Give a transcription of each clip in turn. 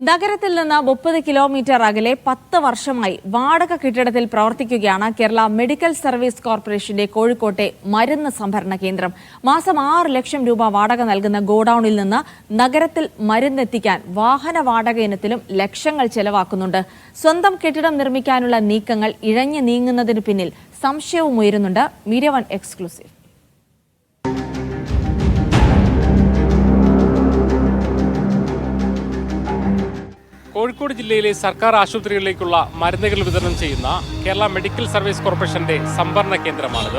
നഗരത്തിൽ നിന്ന് മുപ്പത് കിലോമീറ്റർ അകലെ പത്ത് വർഷമായി വാടക കെട്ടിടത്തിൽ പ്രവർത്തിക്കുകയാണ് കേരള മെഡിക്കൽ സർവീസ് കോർപ്പറേഷന്റെ കോഴിക്കോട്ടെ മരുന്ന് സംഭരണ കേന്ദ്രം. മാസം ആറ് ലക്ഷം രൂപ വാടക നൽകുന്ന ഗോഡൌണിൽ നിന്ന് നഗരത്തിൽ മരുന്നെത്തിക്കാൻ വാഹന വാടക ഇനത്തിലും ലക്ഷങ്ങൾ ചെലവാക്കുന്നുണ്ട്. സ്വന്തം കെട്ടിടം നിർമ്മിക്കാനുള്ള നീക്കങ്ങൾ ഇഴഞ്ഞു നീങ്ങുന്നതിന് പിന്നിൽ സംശയവും ഉയരുന്നുണ്ട് മീഡിയ എക്സ്ക്ലൂസീവ്. കോഴിക്കോട് ജില്ലയിലെ സർക്കാർ ആശുപത്രികളിലേക്കുള്ള മരുന്നുകൾ വിതരണം ചെയ്യുന്ന കേരള മെഡിക്കൽ സർവീസ് കോർപ്പറേഷന്റെ സംഭരണ കേന്ദ്രമാണിത്.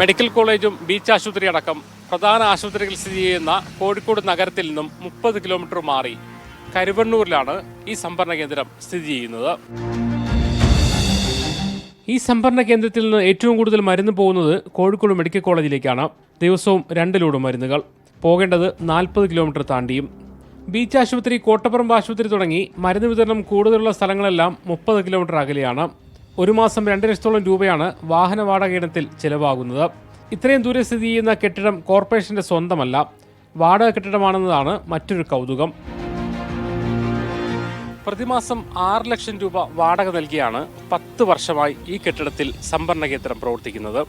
മെഡിക്കൽ കോളേജും ബീച്ച് ആശുപത്രി അടക്കം പ്രധാന ആശുപത്രികൾ സ്ഥിതി ചെയ്യുന്ന കോഴിക്കോട് നഗരത്തിൽ നിന്നും മുപ്പത് കിലോമീറ്റർ മാറി കരുവണ്ണൂരിലാണ് ഈ സംഭരണ കേന്ദ്രം സ്ഥിതി ചെയ്യുന്നത്. ഈ സംഭരണ കേന്ദ്രത്തിൽ നിന്ന് ഏറ്റവും കൂടുതൽ മരുന്ന് പോകുന്നത് കോഴിക്കോട് മെഡിക്കൽ കോളേജിലേക്കാണ്. ദിവസവും രണ്ട് ലോഡ് മരുന്നുകൾ. പോകേണ്ടത് നാൽപ്പത് കിലോമീറ്റർ താണ്ടിയും ബീച്ച് ആശുപത്രി കോട്ടപ്പുറം ആശുപത്രി തുടങ്ങി മരുന്ന് വിതരണം കൂടുതലുള്ള സ്ഥലങ്ങളെല്ലാം മുപ്പത് കിലോമീറ്റർ അകലെയാണ്. ഒരു മാസം രണ്ട് ലക്ഷത്തോളം രൂപയാണ് വാഹന വാടക ഇനത്തിൽ ചിലവാകുന്നത്. ഇത്രയും ദൂരെ സ്ഥിതി ചെയ്യുന്ന കെട്ടിടം കോർപ്പറേഷന്റെ സ്വന്തമല്ല. വാടക കെട്ടിടമാണെന്നതാണ് മറ്റൊരു കൗതുകം. പ്രതിമാസം ആറ് ലക്ഷം രൂപ വാടക നൽകിയാണ് പത്ത് വർഷമായി ഈ കെട്ടിടത്തിൽ സംഭരണ കേന്ദ്രം പ്രവർത്തിക്കുന്നത്.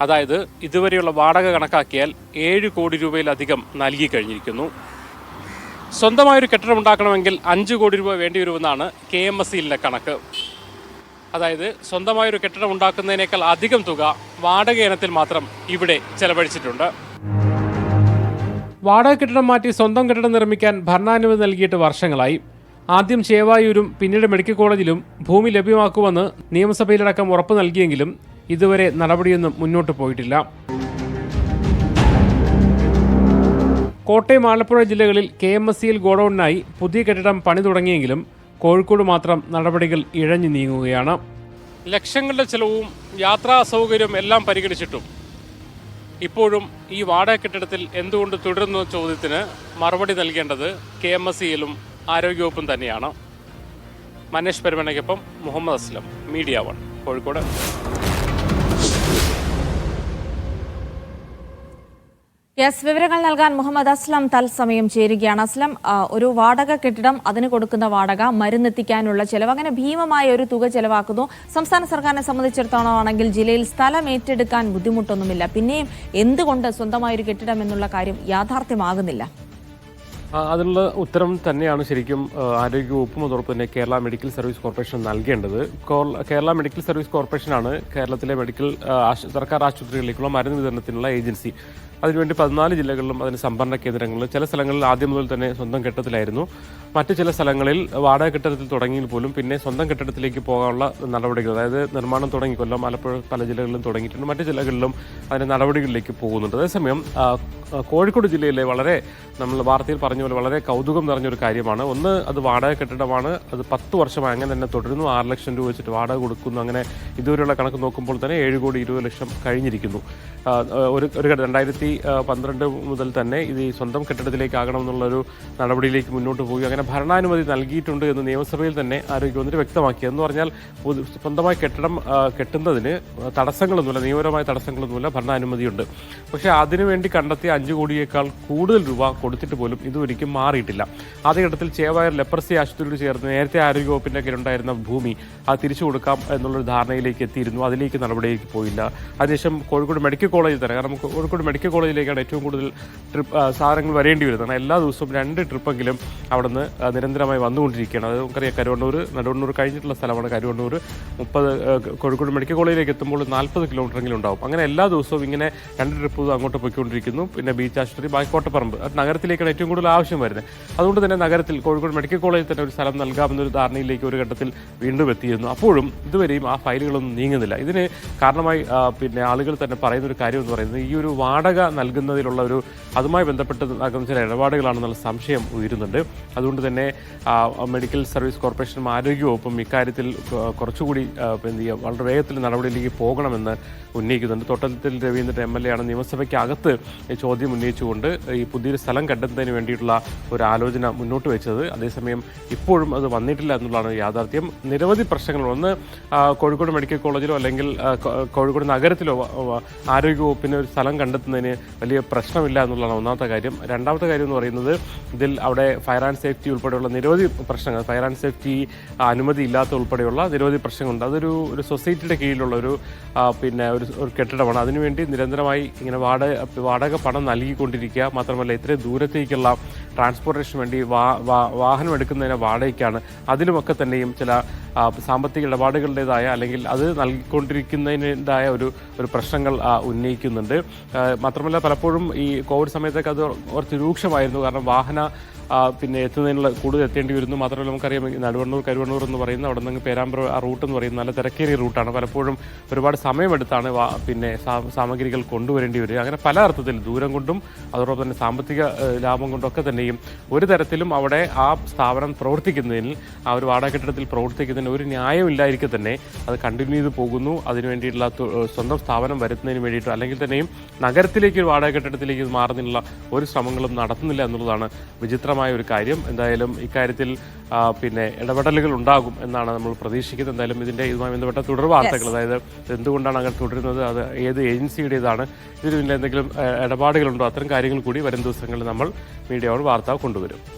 അതായത് ഇതുവരെയുള്ള വാടക കണക്കാക്കിയാൽ ഏഴ് കോടി രൂപയിലധികം നൽകി കഴിഞ്ഞിരിക്കുന്നു. സ്വന്തമായൊരു കെട്ടിടം ഉണ്ടാക്കണമെങ്കിൽ അഞ്ച് കോടി രൂപ വേണ്ടി വരുമെന്നാണ് കെ എം എസ് സിയിലെ കണക്ക്. അതായത് സ്വന്തമായൊരു കെട്ടിടം ഉണ്ടാക്കുന്നതിനേക്കാൾ അധികം തുക വാടക ഇനത്തിൽ മാത്രം ഇവിടെ ചെലവഴിച്ചിട്ടുണ്ട്. വാടക കെട്ടിടം മാറ്റി സ്വന്തം കെട്ടിടം നിർമ്മിക്കാൻ ഭരണാനുമതി നൽകിയിട്ട് വർഷങ്ങളായി. ആദ്യം ചേവായൂരും പിന്നീട് മെഡിക്കൽ കോളേജിലും ഭൂമി ലഭ്യമാക്കുമെന്ന് നിയമസഭയിലടക്കം ഉറപ്പ് നൽകിയെങ്കിലും ഇതുവരെ നടപടിയൊന്നും മുന്നോട്ട് പോയിട്ടില്ല. കോട്ടയം ആലപ്പുഴ ജില്ലകളിൽ കെ എം എസ് സിയിൽ ഗോഡൌണിനായി പുതിയ കെട്ടിടം പണി തുടങ്ങിയെങ്കിലും കോഴിക്കോട് മാത്രം നടപടികൾ ഇഴഞ്ഞു നീങ്ങുകയാണ്. ലക്ഷങ്ങളുടെ ചെലവും യാത്രാ സൗകര്യവും എല്ലാം പരിഗണിച്ചിട്ടും. ഇപ്പോഴും ഈ വാടക കെട്ടിടത്തിൽ എന്തുകൊണ്ട് തുടരുന്ന ചോദ്യത്തിന് മറുപടി നൽകേണ്ടത് കെ എം എസ് സിയിലും ആരോഗ്യവകുപ്പും തന്നെയാണ്. Manesh പെരുമനയ്ക്കൊപ്പം Muhammad Aslam media one Kozhikode. Yes വിവരങ്ങൾ നൽകാൻ മുഹമ്മദ് അസ്ലം തൽസമയം ചേരുകയാണ്. അസ്ലം ഒരു വാടക കെട്ടിടം അതിന് കൊടുക്കുന്ന വാടക മരുന്നെത്തിക്കാനുള്ള ചെലവ്. അങ്ങനെ ഭീമമായ ഒരു തുക ചെലവാക്കുന്നു. സംസ്ഥാന സർക്കാരിനെ സംബന്ധിച്ചിടത്തോളം ആണെങ്കിൽ ജില്ലയിൽ സ്ഥലം ഏറ്റെടുക്കാൻ ബുദ്ധിമുട്ടൊന്നുമില്ല. പിന്നെയും എന്തുകൊണ്ട് സ്വന്തമായ ഒരു കെട്ടിടം എന്നുള്ള കാര്യം യാഥാർത്ഥ്യമാകുന്നില്ല? അതിനുള്ള ഉത്തരം തന്നെയാണ് ശരിക്കും ആരോഗ്യവകുപ്പും അതോടൊപ്പം തന്നെ കേരള മെഡിക്കൽ സർവീസ് കോർപ്പറേഷൻ നൽകേണ്ടത്. കേരള മെഡിക്കൽ സർവീസ് കോർപ്പറേഷനാണ് കേരളത്തിലെ മെഡിക്കൽ സർക്കാർ ആശുപത്രികളിലേക്കുള്ള മരുന്ന് വിതരണത്തിനുള്ള ഏജൻസി. അതിനുവേണ്ടി പതിനാല് ജില്ലകളിലും അതിന് സംഭരണ കേന്ദ്രങ്ങളിൽ ചില സ്ഥലങ്ങളിൽ ആദ്യം മുതൽ തന്നെ സ്വന്തം കെട്ടിടത്തിലായിരുന്നു മറ്റ് ചില സ്ഥലങ്ങളിൽ വാടക കെട്ടിടത്തിൽ തുടങ്ങിയിൽ പോലും പിന്നെ സ്വന്തം കെട്ടിടത്തിലേക്ക് പോകാനുള്ള നടപടികൾ അതായത് നിർമ്മാണം തുടങ്ങി കൊല്ലം ആലപ്പുഴ പല ജില്ലകളിലും തുടങ്ങിയിട്ടുണ്ട്. മറ്റ് ജില്ലകളിലും അതിന്റെ നടപടികളിലേക്ക് പോകുന്നുണ്ട്. അതേസമയം കോഴിക്കോട് ജില്ലയിലെ വളരെ നമ്മൾ വാർത്തയിൽ പറഞ്ഞ പോലെ വളരെ കൗതുകം നിറഞ്ഞൊരു കാര്യമാണ്. ഒന്ന് അത് വാടക കെട്ടിടമാണ്. അത് പത്ത് വർഷമായി അങ്ങനെ തന്നെ തുടരുന്നു. ആറ് ലക്ഷം രൂപ വെച്ചിട്ട് വാടക കൊടുക്കുന്നു. അങ്ങനെ ഇതുവരെയുള്ള കണക്ക് നോക്കുമ്പോൾ തന്നെ ഏഴ് കോടി ഇരുപത് ലക്ഷം കഴിഞ്ഞിരിക്കുന്നു. ഒരു ഒരു രണ്ടായിരത്തി പന്ത്രണ്ട് മുതൽ തന്നെ ഇത് സ്വന്തം കെട്ടിടത്തിലേക്ക് ആകണമെന്നുള്ളൊരു നടപടിയിലേക്ക് മുന്നോട്ട് പോയി അങ്ങനെ ഭരണാനുമതി നൽകിയിട്ടുണ്ട് എന്ന് നിയമസഭയിൽ തന്നെ ആരോഗ്യമന്ത്രി വ്യക്തമാക്കി. എന്ന് പറഞ്ഞാൽ സ്വന്തമായി കെട്ടിടം കെട്ടുന്നതിന് തടസ്സങ്ങളൊന്നുമില്ല നിയമപരമായ തടസ്സങ്ങളൊന്നുമില്ല ഭരണാനുമതിയുണ്ട്. പക്ഷേ അതിനുവേണ്ടി കണ്ടെത്തിയ അഞ്ച് കോടിയേക്കാൾ കൂടുതൽ രൂപ കൊടുത്തിട്ട് പോലും ഇതുവരിക്കും മാറിയിട്ടില്ല. ആദ്യഘട്ടത്തിൽ ചേവായർ ലെപ്രസി ആശുപത്രിയോട് ചേർന്ന് നേരത്തെ ആരോഗ്യവകുപ്പിന്റെ കീഴിലുണ്ടായിരുന്ന ഭൂമി അത് തിരിച്ചു കൊടുക്കാം എന്നുള്ളൊരു ധാരണയിലേക്ക് എത്തിയിരുന്നു. അതിലേക്ക് നടപടിയിലേക്ക് പോയില്ല. അതിനുശേഷം കോഴിക്കോട് മെഡിക്കൽ കോളേജിൽ തന്നെ കാരണം കോഴിക്കോട് മെഡിക്കൽ കോളേജിലേക്കാണ് ഏറ്റവും കൂടുതൽ ട്രിപ്പ് സാധനങ്ങൾ വരേണ്ടി വരുന്നത്. എല്ലാ ദിവസവും രണ്ട് ട്രിപ്പെങ്കിലും അവിടുന്ന് നിരന്തരമായി വന്നുകൊണ്ടിരിക്കുകയാണ്. അത് നമുക്കറിയാം കരുവണ്ണൂർ നടുവണ്ണൂർ കഴിഞ്ഞിട്ടുള്ള സ്ഥലമാണ് കരുവണ്ണൂർ മുപ്പത് കോഴിക്കോട് മെഡിക്കൽ കോളേജിലേക്ക് എത്തുമ്പോൾ നാൽപ്പത് കിലോമീറ്ററെങ്കിലും ഉണ്ടാവും. അങ്ങനെ എല്ലാ ദിവസവും ഇങ്ങനെ രണ്ട് ട്രിപ്പ് അങ്ങോട്ട് പോയിക്കൊണ്ടിരിക്കുന്നു. പിന്നെ ബീച്ച് ആശുപത്രി ബാക്കോട്ടപ്പറമ്പ് അത് നഗരത്തിലേക്കാണ് ഏറ്റവും കൂടുതൽ ആവശ്യം വരുന്നത്. അതുകൊണ്ട് തന്നെ നഗരത്തിൽ കോഴിക്കോട് മെഡിക്കൽ കോളേജിൽ തന്നെ ഒരു സ്ഥലം നൽകാമെന്നൊരു ധാരണയിലേക്ക് ഒരു ഘട്ടത്തിൽ വീണ്ടും എത്തിയിരുന്നു. അപ്പോഴും ഇതുവരെയും ആ ഫയലുകളൊന്നും നീങ്ങുന്നില്ല. ഇതിന് കാരണമായി പിന്നെ ആളുകൾ തന്നെ പറയുന്ന ഒരു കാര്യം എന്ന് പറയുന്നത് ഈ ഒരു വാടക നൽകുന്നതിലുള്ള ഒരു അതുമായി ബന്ധപ്പെട്ട് നടക്കുന്ന ചില ഇടപാടുകളാണെന്നുള്ള സംശയം ഉയരുന്നുണ്ട്. അതുകൊണ്ട് തന്നെ മെഡിക്കൽ സർവീസ് കോർപ്പറേഷനും ആരോഗ്യവകുപ്പും ഇക്കാര്യത്തിൽ കുറച്ചുകൂടി എന്ത് ചെയ്യുക വളരെ വേഗത്തിൽ നടപടിയിലേക്ക് പോകണമെന്ന് ഉന്നയിക്കുന്നുണ്ട്. തൊട്ടത്തിൽ രവീന്ദ്രൻ എം എൽ എ ആണ് നിയമസഭയ്ക്ക് അകത്ത് ചോദ്യം ഉന്നയിച്ചുകൊണ്ട് ഈ പുതിയൊരു സ്ഥലം കണ്ടെത്തുന്നതിന് വേണ്ടിയിട്ടുള്ള ഒരു ആലോചന മുന്നോട്ട് വെച്ചത്. അതേസമയം ഇപ്പോഴും അത് വന്നിട്ടില്ല എന്നുള്ളതാണ് യാഥാർത്ഥ്യം. നിരവധി പ്രശ്നങ്ങൾ ഒന്ന് കോഴിക്കോട് മെഡിക്കൽ കോളേജിലോ അല്ലെങ്കിൽ കോഴിക്കോട് നഗരത്തിലോ ആരോഗ്യവകുപ്പിന് ഒരു സ്ഥലം കണ്ടെത്തുന്നതിന് വലിയ പ്രശ്നമില്ല എന്നുള്ളതാണ് ഒന്നാമത്തെ കാര്യം. രണ്ടാമത്തെ കാര്യം എന്ന് പറയുന്നത് ഇതിൽ അവിടെ ഫയർ ആൻഡ് സേഫ്റ്റി സേഫ്റ്റി ഉൾപ്പെടെയുള്ള നിരവധി പ്രശ്നങ്ങൾ ഫയർ ആൻഡ് സേഫ്റ്റി അനുമതി ഇല്ലാത്ത ഉൾപ്പെടെയുള്ള നിരവധി പ്രശ്നങ്ങളുണ്ട്. അതൊരു ഒരു സൊസൈറ്റിയുടെ കീഴിലുള്ള ഒരു പിന്നെ ഒരു ഒരു കെട്ടിടമാണ്. അതിനുവേണ്ടി നിരന്തരമായി ഇങ്ങനെ വാടക വാടക പണം നൽകിക്കൊണ്ടിരിക്കുക. മാത്രമല്ല ഇത്രയും ദൂരത്തേക്കുള്ള ട്രാൻസ്പോർട്ടേഷന് വേണ്ടി വാഹനം എടുക്കുന്നതിന് വാടകയ്ക്കാണ്. അതിലുമൊക്കെ തന്നെയും ചില സാമ്പത്തിക ഇടപാടുകളുടേതായ അല്ലെങ്കിൽ അത് നൽകിക്കൊണ്ടിരിക്കുന്നതിന്റെതായ ഒരു ഒരു പ്രശ്നങ്ങൾ ഉന്നയിക്കുന്നുണ്ട്. മാത്രമല്ല പലപ്പോഴും ഈ കോവിഡ് സമയത്തൊക്കെ അത് കുറച്ച് രൂക്ഷമായിരുന്നു. കാരണം വാഹന പിന്നെ എത്തുന്നതിനുള്ള കൂടുതൽ എത്തേണ്ടി വരുന്നു. മാത്രമല്ല നമുക്കറിയാം നടുവണ്ണൂർ കരുവണ്ണൂർ എന്ന് പറയുന്ന അവിടെ നിന്ന് പേരാമ്പ്ര ആ റൂട്ട് എന്ന് പറയുന്നത് നല്ല തിരക്കേറിയ റൂട്ടാണ്. പലപ്പോഴും ഒരുപാട് സമയമെടുത്താണ് പിന്നെ സാമഗ്രികൾ കൊണ്ടുവരേണ്ടി വരിക. അങ്ങനെ പല അർത്ഥത്തിൽ ദൂരം കൊണ്ടും അതോടൊപ്പം തന്നെ സാമ്പത്തിക ലാഭം കൊണ്ടൊക്കെ തന്നെയും ഒരു തരത്തിലും അവിടെ ആ സ്ഥാപനം പ്രവർത്തിക്കുന്നതിന് ആ ഒരു വാടക കെട്ടിടത്തിൽ പ്രവർത്തിക്കുന്നതിന് ഒരു ന്യായം ന്യായമില്ലായിരിക്കെ തന്നെ അത് കണ്ടിന്യൂ ചെയ്ത് പോകുന്നു. അതിന് വേണ്ടിയിട്ടുള്ള സ്വന്തം സ്ഥാപനം വരുത്തുന്നതിന് വേണ്ടിയിട്ട് അല്ലെങ്കിൽ തന്നെയും നഗരത്തിലേക്ക് ഒരു വാടക കെട്ടിടത്തിലേക്ക് മാറുന്നതിനുള്ള ഒരു ശ്രമങ്ങളും നടത്തുന്നില്ല എന്നുള്ളതാണ് വിചിത്രമായ ഒരു കാര്യം. എന്തായാലും ഇക്കാര്യത്തിൽ പിന്നെ ഇടപെടലുകൾ ഉണ്ടാകും എന്നാണ് നമ്മൾ പ്രതീക്ഷിക്കുന്നത്. എന്തായാലും ഇതിന്റെ ഇതുമായി ബന്ധപ്പെട്ട തുടർ വാർത്തകൾ അതായത് എന്തുകൊണ്ടാണ് അങ്ങനെ തുടരുന്നത് അത് ഏത് ഏജൻസിയുടേതാണ് ഇതിന് പിന്നിൽ എന്തെങ്കിലും ഇടപാടുകളുണ്ടോ? അത്തരം കാര്യങ്ങൾ കൂടി വരും ദിവസങ്ങളിൽ നമ്മൾ മീഡിയയോട് വാർത്ത കൊണ്ടുവരും.